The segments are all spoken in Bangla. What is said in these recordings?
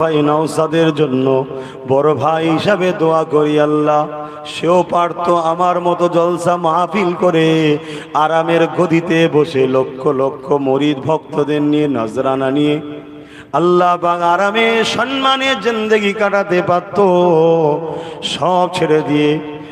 ভাই নওসাদের জন্য বড় ভাই হিসাবে দোয়া করি আল্লাহ। সেও পারত আমার মতো জলসা মাহফিল করে আরামের গদিতে বসে লক্ষ লক্ষ মরিদ ভক্তদের নিয়ে নজরানা নিয়ে আল্লাহ বাং আরামে সম্মানে জিন্দগি কাটাতে পারত। সব ছেড়ে দিয়ে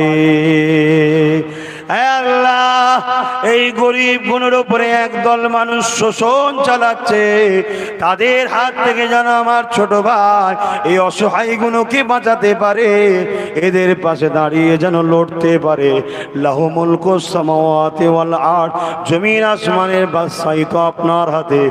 হে আল্লাহ, এই গরিব গুণের উপরে একদল মানুষ শোষণ চালাচ্ছে। তাদের হাত থেকে যেন আমার ছোট ভাই এই অসহায় গুণকে বাঁচাতে পারে? এদের পাশে দাঁড়িয়ে যেন লড়তে পারে। লাহুমুল সামাওয়াতি ওয়াল আরদ, জমিন আসমানের বাদশাহী তো আপনার হাতে।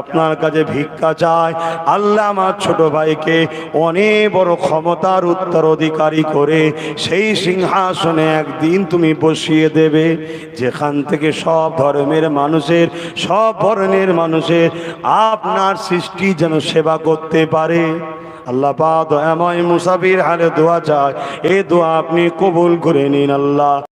আপনার কাছে ভিক্ষা চায় আল্লাহ আমার ছোট ভাইকে অনেক বড় ক্ষমতার উত্তরাধিকারী করে সেই সিংহাসনে একদিন তুমি বসিয়ে দেবে। যেখান থেকে সব ধর্মের মানুষের, সব বর্ণের মানুষের আপনার সৃষ্টি যেন সেবা করতে পারে। আল্লাহ পা দয়াময় মুসাফির হালে দোয়া চায়। এ দোয়া আপনি কবুল করে নিন আল্লাহ।